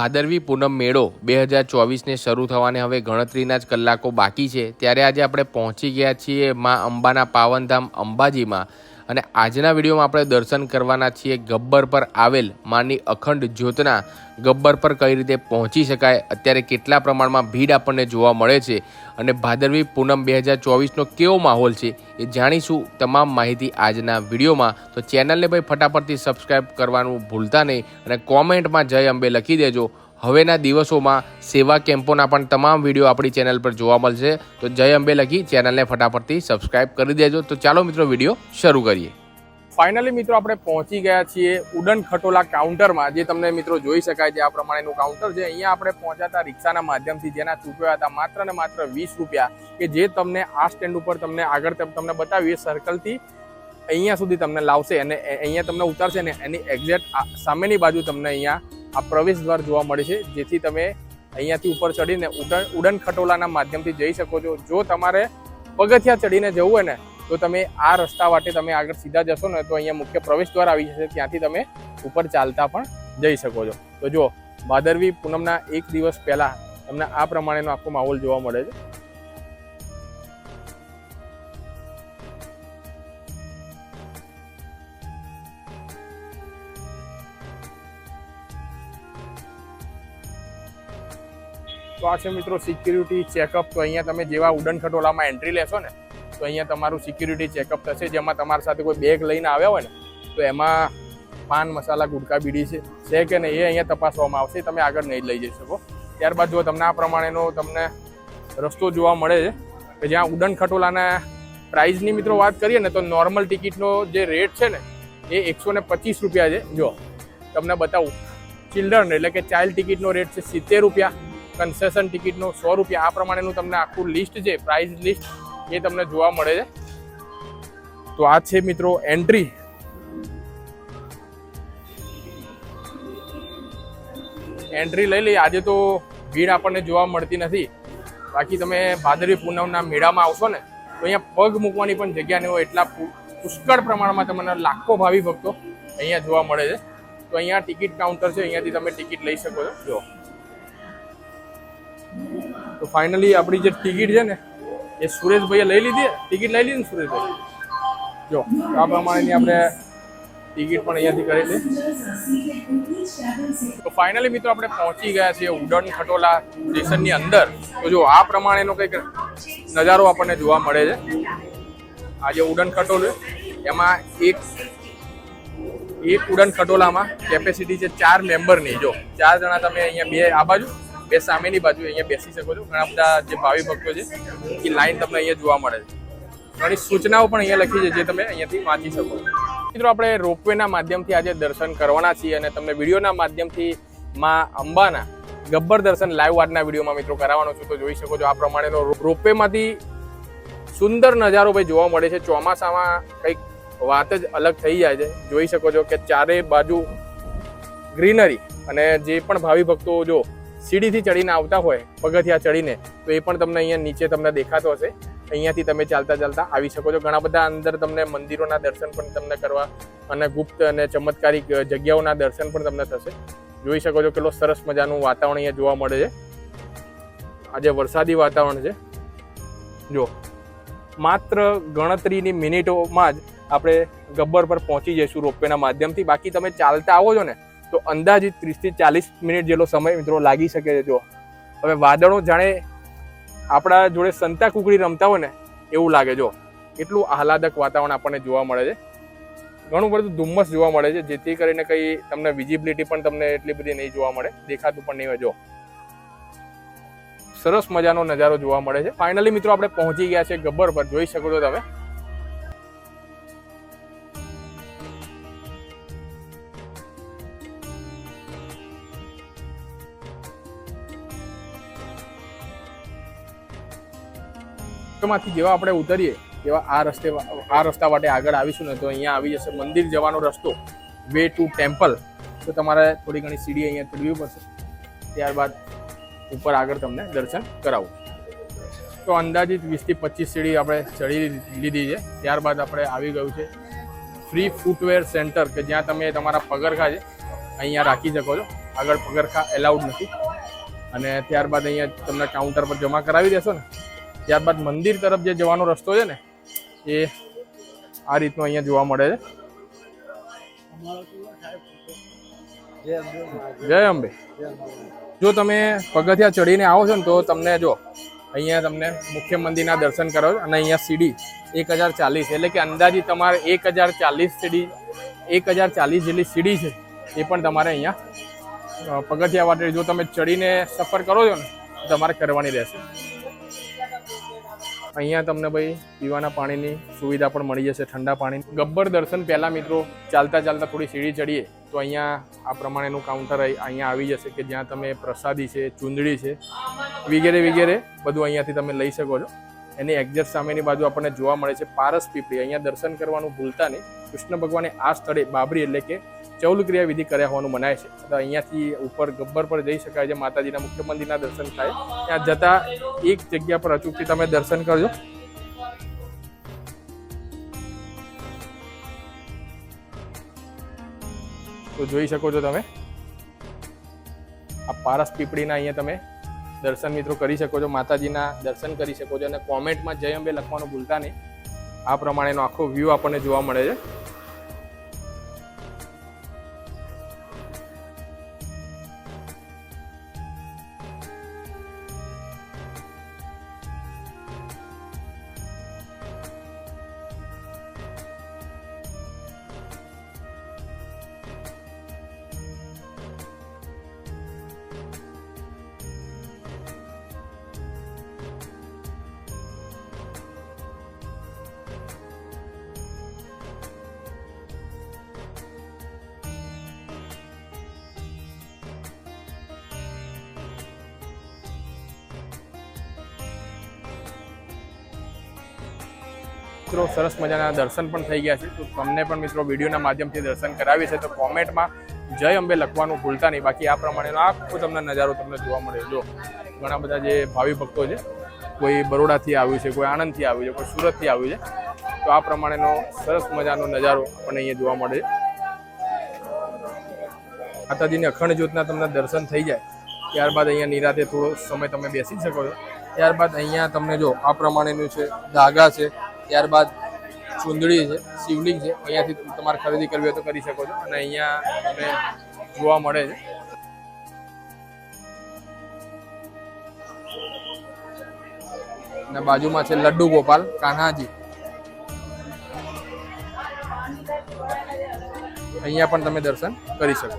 ભાદરવી પૂનમ મેળો બે હજાર ચોવીસને શરૂ થવાને હવે ગણતરીના જ કલાકો બાકી છે. ત્યારે આજે આપણે પહોંચી ગયા છીએ મા અંબાના પાવનધામ અંબાજીમાં. અને આજના વિડીયોમાં આપણે દર્શન કરવાના છીએ ગબ્બર પર આવેલ માની અખંડ જ્યોતના. ગબ્બર પર કઈ રીતે પહોંચી શકાય? અત્યારે કેટલા પ્રમાણમાં ભીડ આપણને જોવા મળે છે? અને ભાદરવી પૂનમ બે હજાર ચોવીસનો કેવો માહોલ છે? એ જાણીશું તમામ માહિતી આજના વિડીયોમાં. તો ચેનલને ભાઈ ફટાફટથી સબસ્ક્રાઈબ કરવાનું ભૂલતા નહીં અને કોમેન્ટમાં જય અંબે લખી દેજો. હવેના દિવસોમાં સેવા કેમ્પોના પણ તમામ વીડિયો આપણી ચેનલ પર જોવા મળશે. તો જય અંબે લખી ચેનલને ફટાફટથી સબસ્ક્રાઇબ કરી દેજો. તો ચાલો મિત્રો વીડિયો શરૂ કરીએ. ફાઇનલી મિત્રો આપણે પહોંચી ગયા છીએ ઉડન ખટોલા કાઉન્ટરમાં. જે તમને મિત્રો જોઈ શકાય છે, આ પ્રમાણેનું કાઉન્ટર છે. અહીંયા આપણે પહોંચ્યા રિક્ષાના માધ્યમથી જેના ચૂકવ્યા હતા, માત્ર ને માત્ર વીસ રૂપિયા કે જે તમને આ સ્ટેન્ડ ઉપર તમને આગળ તમ- તમને બતાવ્યું એ સર્કલથી અહીંયા સુધી તમને લાવશે અને અહીંયા તમને ઉતારશે ને એની એક્ઝેક્ટ સામેની બાજુ તમને અહીંયા આ પ્રવેશ દ્વાર જોવા મળે છે, જેથી તમે અહીંયાથી ઉપર ચડીને ઉડન ઉડન ખટોલાના માધ્યમથી જઈ શકો છો. જો તમારે પગથિયા ચડીને જવું હોય ને, તો તમે આ રસ્તા વાટે તમે આગળ સીધા જશો ને, તો અહીંયા મુખ્ય પ્રવેશ દ્વાર આવી જશે. ત્યાંથી તમે ઉપર ચાલતા પણ જઈ શકો છો. તો જો ભાદરવી પૂનમના એક દિવસ પહેલાં તમને આ પ્રમાણેનો આખો માહોલ જોવા મળે છે. તો આ છે મિત્રો સિક્યુરિટી ચેકઅપ તો અહીંયા તમે જેવા ઉડન ખટોલામાં એન્ટ્રી લેશો ને, તો અહીંયા તમારું સિક્યુરિટી ચેકઅપ થશે. જેમાં તમારી સાથે કોઈ બેગ લઈને આવ્યા હોય ને, તો એમાં પાન મસાલા ગુટકા બીડી છે છે કે નહીં એ અહીંયા તપાસવામાં આવશે. તમે આગળ નહીં લઈ જઈ શકો. ત્યારબાદ જો તમને આ પ્રમાણેનો તમને રસ્તો જોવા મળે છે, કે જ્યાં ઉડન ખટોલાના પ્રાઇઝની મિત્રો વાત કરીએ ને, તો નોર્મલ ટિકિટનો જે રેટ છે ને, એ એકસો ને પચીસ રૂપિયા છે. જો તમને બતાવું ચિલ્ડ્રન એટલે કે ચાઇલ્ડ ટિકિટનો રેટ છે સિત્તેર રૂપિયા. કન્સેશન ટિકિટનો સો રૂપિયા. આ પ્રમાણેનું તમને આખું લિસ્ટ છે પ્રાઇઝ લિસ્ટ એ તમને જોવા મળે છે. તો આ છે મિત્રો એન્ટ્રી એન્ટ્રી લઈ લઈએ. આજે તો ભીડ આપણને જોવા મળતી નથી. બાકી તમે ભાદરવી પૂનમના મેળામાં આવશો ને, તો અહીંયા પગ મૂકવાની પણ જગ્યા નહીં હોય. એટલા પુષ્કળ પ્રમાણમાં તમને લાખો ભાવિ ભક્તો અહીંયા જોવા મળે છે. તો અહીંયા ટિકિટ કાઉન્ટર છે. અહીંયાથી તમે ટિકિટ લઈ શકો છો. જો તો ફાઇનલી આપણી જે ટિકિટ છે ને, એ સુરેશભાઈએ લઈ લીધી ટિકિટ લઈ લીધી ને સુરેશભાઈ? જો, આ પ્રમાણેની આપણે ટિકિટ પણ અહીંયાથી કરી છે. તો ફાઇનલી મિત્રો આપણે પહોંચી ગયા છીએ ઉડન ખટોલા સ્ટેશનની અંદર. તો જો, આ પ્રમાણેનો કંઈક નજારો આપણને જોવા મળે છે. આ જે ઉડન ખટોલ એમાં એક એક ઉડન ખટોલામાં કેપેસિટી છે ચાર મેમ્બરની જો, ચાર જણા તમે અહીંયા બે, આ બાજુ બે સામેની બાજુ અહીંયા બેસી શકો છો. ઘણા બધા જે ભાવિ ભક્તો છે, એ લાઈન તમને અહીંયા જોવા મળે છે. ઘણી સૂચનાઓ પણ અહીંયા લખી છે, જે તમે અહીંયાથી વાંચી શકો મિત્રો, આપણે રોપવેના માધ્યમથી આજે દર્શન કરવાના છીએ અને તમને વિડીયોના માધ્યમથી માં અંબાના ગબ્બર દર્શન લાઈવ આજના વિડીયોમાં મિત્રો કરાવવાનો છું. તો જોઈ શકો છો આ પ્રમાણેનો રોપવેમાંથી સુંદર નજારો ભાઈ જોવા મળે છે. ચોમાસામાં કંઈક વાત જ અલગ થઈ જાય છે. જોઈ શકો છો કે ચારે બાજુ ગ્રીનરી અને જે પણ ભાવિ ભક્તો જો સીડીથી ચડીને આવતા હોય, પગથિયા ચડીને, તો એ પણ તમને અહીંયા નીચે તમને દેખાતો હશે. અહીંયાથી તમે ચાલતા ચાલતા આવી શકો છો. ઘણા બધા અંદર તમને મંદિરોના દર્શન પણ તમને કરવા અને ગુપ્ત અને ચમત્કારિક જગ્યાઓના દર્શન પણ તમને થશે. જોઈ શકો છો કેટલો સરસ મજાનું વાતાવરણ અહીંયા જોવા મળે છે. આજે વરસાદી વાતાવરણ છે. જો, માત્ર ગણતરીની મિનિટોમાં જ આપણે ગબ્બર પર પહોંચી જઈશું રોપવેના માધ્યમથી. બાકી તમે ચાલતા આવો છો ને તો અંદાજિત ત્રીસથી ચાલીસ મિનિટ જેટલો સમય મિત્રો લાગી શકે છે જો. હવે વાદળો જાણે આપણા જોડે સંતા કુકડી રમતા હોય ને, એવું લાગે જો. એટલું આહલાદક વાતાવરણ આપણને જોવા મળે છે. ઘણું બધું ધુમ્મસ જોવા મળે છે, જેથી કરીને કંઈ તમને વિઝિબિલિટી પણ તમને એટલી બધી નહીં જોવા મળે. દેખાતું પણ નહીં હોય જો. સરસ મજાનો નજારો જોવા મળે છે. ફાઇનલી મિત્રો આપણે પહોંચી ગયા છે ગબ્બર પર. જોઈ શકો છો તમે. માંથી જેવા આપણે ઉતરીએ તેવા આ રસ્તે, આ રસ્તા માટે આગળ આવીશું ને તો અહીંયા આવી જશે મંદિર જવાનો રસ્તો વે ટુ ટેમ્પલ તો તમારે થોડી ઘણી સીડી અહીંયા ચડવી પડશે. ત્યારબાદ ઉપર આગળ તમને દર્શન કરાવું. તો અંદાજિત વીસથી પચીસ સીડી આપણે ચડી લીધી છે. ત્યારબાદ આપણે આવી ગયું છે ફ્રી ફૂટવેર સેન્ટર કે જ્યાં તમે તમારા પગરખા છે, અહીંયા રાખી શકો છો. આગળ પગરખા એલાઉડ નથી. અને ત્યારબાદ અહીંયા તમને કાઉન્ટર પર જમા કરાવી દેશો ને. ત્યારબાદ મંદિર તરફ જે જવાનો રસ્તો છે ને, એ આ રીતનો અહીંયા જોવા મળે છે. જય અંબે. જો તમે પગથિયા ચડીને આવો છો ને, તો તમને જો, અહીંયા તમને મુખ્ય મંદિરના દર્શન કરો અને અહીંયા સીડી એક હજાર ચાલીસ, એટલે કે અંદાજી તમારે એક હજાર ચાલીસ સીડી, એક હજાર ચાલીસ જેટલી સીડી છે, એ પણ તમારે અહીંયા પગથિયા માટે જો તમે ચડીને સફર કરો છો ને તમારે કરવાની રહેશે. અહીંયા તમને ભાઈ પીવાના પાણીની સુવિધા પણ મળી જશે, ઠંડા પાણી. ગબ્બર દર્શન પહેલાં મિત્રો ચાલતા ચાલતા થોડી સીડી ચડીએ, તો અહીંયા આ પ્રમાણેનું કાઉન્ટર અહીં- અહીંયા આવી જશે કે જ્યાં તમે પ્રસાદી છે, ચૂંદડી છે, વગેરે વગેરે બધું અહીંયાથી તમે લઈ શકો છો. એની એક્ઝેક્ટ સામેની બાજુ આપણને જોવા મળે છે પારસ પીપળી. અહીંયા દર્શન કરવાનું ભૂલતા નહીં. કૃષ્ણ ભગવાને આ સ્થળે બાબરી એટલે કે ચૌલ ક્રિયા વિધિ કર્યા હોવાનું મનાય છે. તો અહીંયાથી ઉપર ગબ્બર પર જઈ શકાય છે. માતાજીના મુખ્ય મંદિરના દર્શન થાય. ત્યાં જતા એક જગ્યા પર અચૂકથી તમે દર્શન કરજો. તો જોઈ શકો છો તમે. આ પારસ પીપળીના અહીંયા તમે દર્શન મિત્રો કરી શકો છો. માતાજીના દર્શન કરી શકો છો. અને કોમેન્ટમાં જય અંબે લખવાનું ભૂલતા નહીં. આ પ્રમાણેનો આખો વ્યૂ આપણને જોવા મળે છે. મિત્રો, સરસ મજાના દર્શન પણ થઈ ગયા છે. તો તમને પણ મિત્રો વિડીયોના માધ્યમથી દર્શન કરાવી છે તો કોમેન્ટમાં જય અંબે લખવાનું ભૂલતા નહીં. બાકી આ પ્રમાણેનો આખો તમને નજારો તમને જોવા મળે. જો ઘણા બધા જે ભાવિ ભક્તો છે, કોઈ બરોડાથી આવ્યું છે, કોઈ આણંદથી આવ્યું છે, કોઈ સુરતથી આવ્યું છે, તો આ પ્રમાણેનો સરસ મજાનો નજારો આપણને અહીંયા જોવા મળે છે. માતાજીની અખંડ જ્યોતના તમને દર્શન થઈ જાય. ત્યારબાદ અહીંયા નિરાતે થોડો સમય તમે બેસી શકો છો. ત્યારબાદ અહીંયા તમને જો આ પ્રમાણેનું છે, ધાગા છે ત્યારબાદ ચુંદડી છે, શિવલિંગ છે, અહીંયાથી તમારે ખરીદી કરવી હોય તો કરી શકો છો. અને અહીંયા તમને જોવા મળે છે. અને બાજુમાં છે લડ્ડુ ગોપાલ કાન્હાજી. અહીંયા પણ તમે દર્શન કરી શકો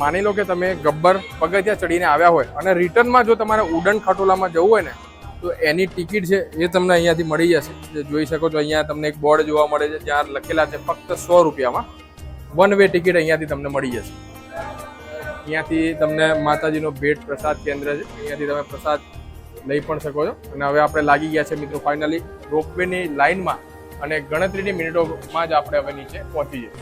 માની લો કે તમે ગબ્બર પગથિયા ચડીને આવ્યા હોય અને રિટર્નમાં જો તમારે ઉડન ખટોલામાં જવું હોય ને તો એની ટિકિટ છે એ તમને અહીંયાથી મળી જશે. જોઈ શકો છો અહીંયા તમને એક બોર્ડ જોવા મળે છે, જ્યાં લખેલા છે ફક્ત સો રૂપિયામાં. વન વે ટિકિટ અહીંયાથી તમને મળી જશે. અહીંયાથી તમને માતાજીનો ભેટ પ્રસાદ કેન્દ્ર છે. અહીંયાથી તમે પ્રસાદ લઈ પણ શકો છો. અને હવે આપણે લાગી ગયા છે મિત્રો ફાઇનલી રોપવેની લાઇનમાં અને ગણતરીની મિનિટોમાં જ આપણે હવે નીચે પહોંચી જઈએ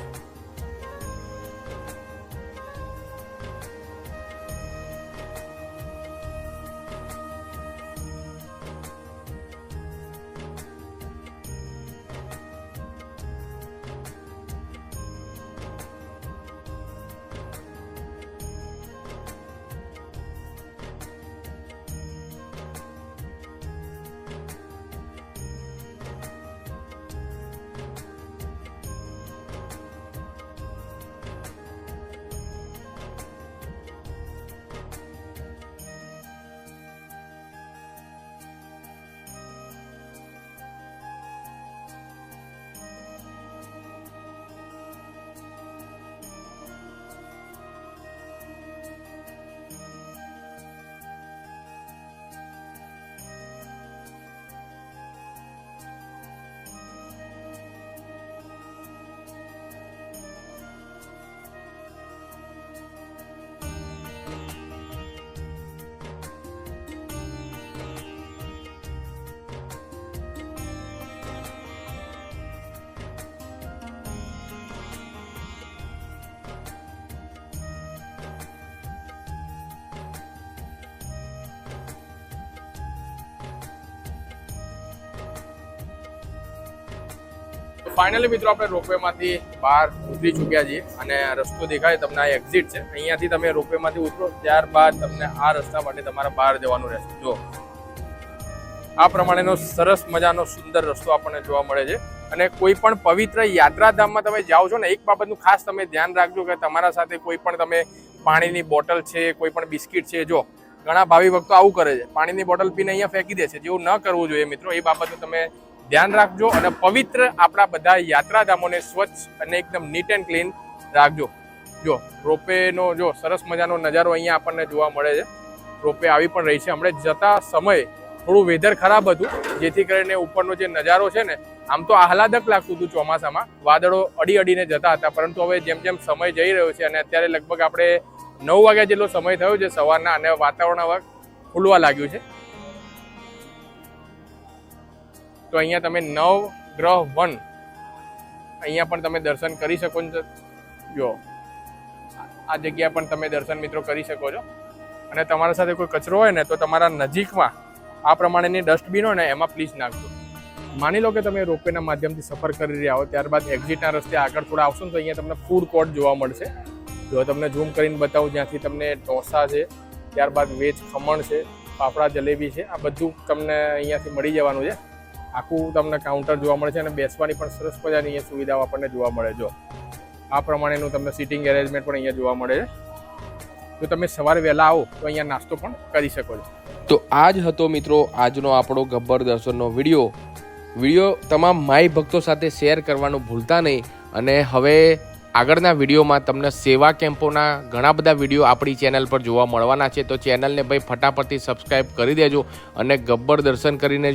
ફાઇનલી મિત્રો આપણે રોપવેમાંથી બહાર ઉતરી ચૂક્યા છીએ અને રસ્તો દેખાય તમને આ એક્ઝિટ છે. અહીંયાથી તમે રોપવેમાંથી ઉતરો, ત્યારબાદ તમને આ રસ્તા માટે તમારે બહાર જવાનું રહેશે. જો આ પ્રમાણેનો સરસ મજાનો સુંદર રસ્તો આપણને જોવા મળે છે અને કોઈ પણ પવિત્ર યાત્રાધામમાં તમે જાઓ છો ને, એક બાબતનું ખાસ તમે ધ્યાન રાખજો કે તમારા સાથે કોઈ પણ તમે પાણીની બોટલ છે, કોઈ પણ બિસ્કિટ છે, જો ઘણા ભાવિ ભક્તો આવું કરે છે. પાણીની બોટલ પીને અહીંયા ફેંકી દે છે. જેવું ન કરવું જોઈએ મિત્રો, એ બાબતનું તમે ધ્યાન રાખજો અને પવિત્ર આપણા બધા યાત્રાધામોને સ્વચ્છ અને એકદમ નીટ એન્ડ ક્લીન રાખજો. જો, રોપેનો જો સરસ મજાનો નજારો અહીંયા આપણને જોવા મળે છે. રોપે આવી પણ રહી છે. હમણાં જતા સમયે થોડું વેધર ખરાબ હતું, જેથી કરીને ઉપરનો જે નજારો છે ને, આમ તો આહલાદક લાગતું હતું ચોમાસામાં. વાદળો અડી અડીને જતા હતા, પરંતુ હવે જેમ જેમ સમય જઈ રહ્યો છે અને અત્યારે લગભગ આપણે નવ વાગ્યા જેટલો સમય થયો છે સવારના અને વાતાવરણ હવે ખુલવા લાગ્યું છે. તો અહીંયા તમે નવ ગ્રહ વન. અહીંયા પણ તમે દર્શન કરી શકો જો. આ જગ્યા પણ તમે દર્શન મિત્રો કરી શકો છો. અને તમારા સાથે કોઈ કચરો હોય ને તો તમારા નજીકમાં આ પ્રમાણેની ડસ્ટબિન હોય ને એમાં પ્લીઝ નાખજો. માની લો કે તમે રોપવેના માધ્યમથી સફર કરી રહ્યા હો, ત્યારબાદ એક્ઝિટના રસ્તે આગળ થોડા આવશો ને તો અહીંયા તમને ફૂડ કોર્ટ જોવા મળશે. જો તમને ઝૂમ કરીને બતાવું જ્યાંથી તમને ઢોસા છે, ત્યારબાદ વેજ ખમણ છે, ફાફડા જલેબી છે, આ બધું તમને અહીંયાથી મળી જવાનું છે. આખું તમને કાઉન્ટર જોવા મળે છે અને બેસવાની પણ સરસ મજાની અહીંયા સુવિધાઓ આપણને જોવા મળે જો આ પ્રમાણેનું તમને સિટિંગ એરેન્જમેન્ટ પણ અહીંયા જોવા મળે છે. તો તમે સવારે વહેલા આવો, તો અહીંયા નાસ્તો પણ કરી શકો છો. તો આ જ હતો મિત્રો આજનો આપણો ગબ્બર દર્શનનો વીડિયો. વીડિયો તમામ માય ભક્તો સાથે શેર કરવાનું ભૂલતા નહીં અને હવે આગળના વિડીયોમાં તમને સેવા કેમ્પોના ઘણા બધા વીડિયો આપણી ચેનલ પર જોવા મળવાના છે. તો ચેનલને ભાઈ ફટાફટથી સબસ્ક્રાઈબ કરી દેજો અને ગબ્બર દર્શન કરીને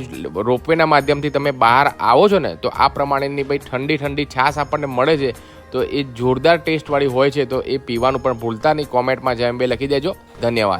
રોપવેના માધ્યમથી તમે બહાર આવો છો ને, તો આ પ્રમાણેની ભાઈ ઠંડી ઠંડી છાશ આપણને મળે છે. તો એ જોરદાર ટેસ્ટવાળી હોય છે, તો એ પીવાનું પણ ભૂલતા નહીં. કોમેન્ટમાં જેમ બે લખી દેજો. ધન્યવાદ.